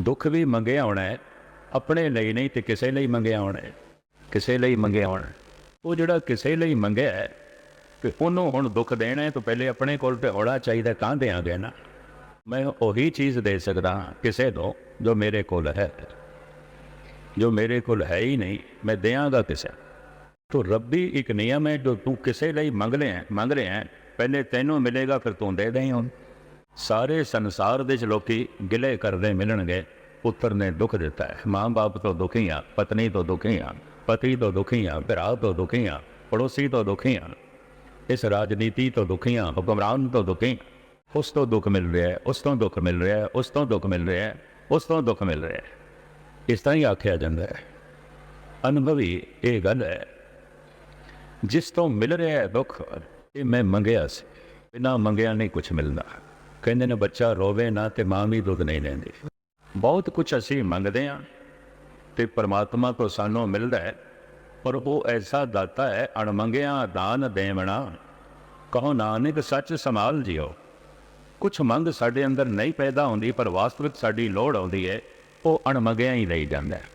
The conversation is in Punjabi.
ਦੁੱਖ ਵੀ ਮੰਗਿਆ ਹੋਣਾ ਹੈ, ਆਪਣੇ ਲਈ ਨਹੀਂ ਤੇ ਕਿਸੇ ਲਈ ਮੰਗਿਆ ਹੋਣਾ ਹੈ। ਕਿਸੇ ਲਈ ਮੰਗਿਆ ਹੋਣਾ ਉਹ ਜਿਹੜਾ ਕਿਸੇ ਲਈ ਮੰਗਿਆ ਹੈ ਕਿ ਉਹਨੂੰ ਹੁਣ ਦੁੱਖ ਦੇਣਾ ਹੈ, ਤਾਂ ਪਹਿਲੇ ਆਪਣੇ ਕੋਲ ਤੇ ਹੋਣਾ ਚਾਹੀਦਾ, ਤਾਂ ਦਿਆਂਗੇ ਨਾ ਮੈਂ ਉਹੀ ਚੀਜ਼ ਦੇ ਸਕਦਾ ਹਾਂ, ਕਿਸੇ ਤੋਂ, ਜੋ ਮੇਰੇ ਕੋਲ ਹੈ। ਜੋ ਮੇਰੇ ਕੋਲ ਹੈ ਹੀ ਨਹੀਂ, ਮੈਂ ਦਿਆਂਗਾ ਕਿਸੇ ਤੋ ਰੱਬੀ, ਇੱਕ ਨਿਯਮ ਹੈ, ਜੋ ਤੂੰ ਕਿਸੇ ਲਈ ਮੰਗ ਲਿਆ, ਮੰਗ ਰਿਹਾ ਪਹਿਲੇ ਤੈਨੂੰ ਮਿਲੇਗਾ, ਫਿਰ ਤੂੰ ਦੇ ਦੇਂ ਹੁਣ ਸਾਰੇ ਸੰਸਾਰ ਦੇ ਚ ਲੋਕੀ ਗਿਲੇ ਕਰਦੇ ਮਿਲਣਗੇ। ਪੁੱਤਰ ਨੇ ਦੁੱਖ ਦਿੱਤਾ ਹੈ। ਮਾਂ-ਬਾਪ ਤੋਂ ਦੁਖੀ ਆ ਪਤਨੀ ਤੋਂ ਦੁਖੀ ਆ ਪਤੀ ਤੋਂ ਦੁਖੀ ਆ ਭਰਾ ਤੋਂ ਦੁਖੀ ਆ ਪੜੋਸੀ ਤੋਂ ਦੁਖੀ ਆ ਇਸ ਰਾਜਨੀਤੀ ਤੋਂ ਦੁਖੀ ਆ ਹੁਕਮਰਾਨ ਤੋਂ ਦੁਖੀ ਉਸ ਤੋਂ ਦੁੱਖ ਮਿਲ ਰਿਹਾ ਹੈ, ਉਸ ਤੋਂ ਦੁੱਖ ਮਿਲ ਰਿਹਾ ਹੈ, ਉਸ ਤੋਂ ਦੁੱਖ ਮਿਲ ਰਿਹਾ ਹੈ, ਉਸ ਤੋਂ ਦੁੱਖ ਮਿਲ ਰਿਹਾ ਹੈ। ਇਸ ਤਰ੍ਹਾਂ ਹੀ ਆਖਿਆ ਜਾਂਦਾ ਹੈ। ਅਨੁਭਵੀ ਇਹ ਗੱਲ ਹੈ, ਜਿਸ ਤੋਂ ਮਿਲ ਰਿਹਾ ਹੈ ਦੁੱਖ, ਇਹ ਮੈਂ ਮੰਗਿਆ ਸੀ। ਬਿਨਾਂ ਮੰਗਿਆ ਨਹੀਂ ਕੁਝ ਮਿਲਦਾ। ਕਹਿੰਦੇ ਨੇ, ਬੱਚਾ ਰੋਵੇ ਨਾ ਤੇ ਮਾਂ ਵੀ ਦੁੱਧ ਨਹੀਂ ਲੈਂਦੀ। ਬਹੁਤ ਕੁਝ ਅਸੀਂ ਮੰਗਦੇ ਹਾਂ ਤੇ ਪਰਮਾਤਮਾ ਤੋਂ ਸਾਨੂੰ ਮਿਲਦਾ ਹੈ, ਪਰ ਉਹ ਐਸਾ ਦਾਤਾ ਹੈ, ਅਣਮੰਗਿਆ ਦਾਨ ਦੇਵਣਾ। ਕਹੋ, ਨਾਨਕ, ਸੱਚ ਸੰਭਾਲ ਜਿਓ। ਕੁਝ ਮੰਗ ਸਾਡੇ ਅੰਦਰ ਨਹੀਂ ਪੈਦਾ ਹੁੰਦੀ, ਪਰ ਵਾਸਤਵਿਕ ਸਾਡੀ ਲੋੜ ਆਉਂਦੀ ਹੈ, ਉਹ ਅਣਮੰਗਿਆ ਹੀ ਲਈ ਜਾਂਦਾ ਹੈ।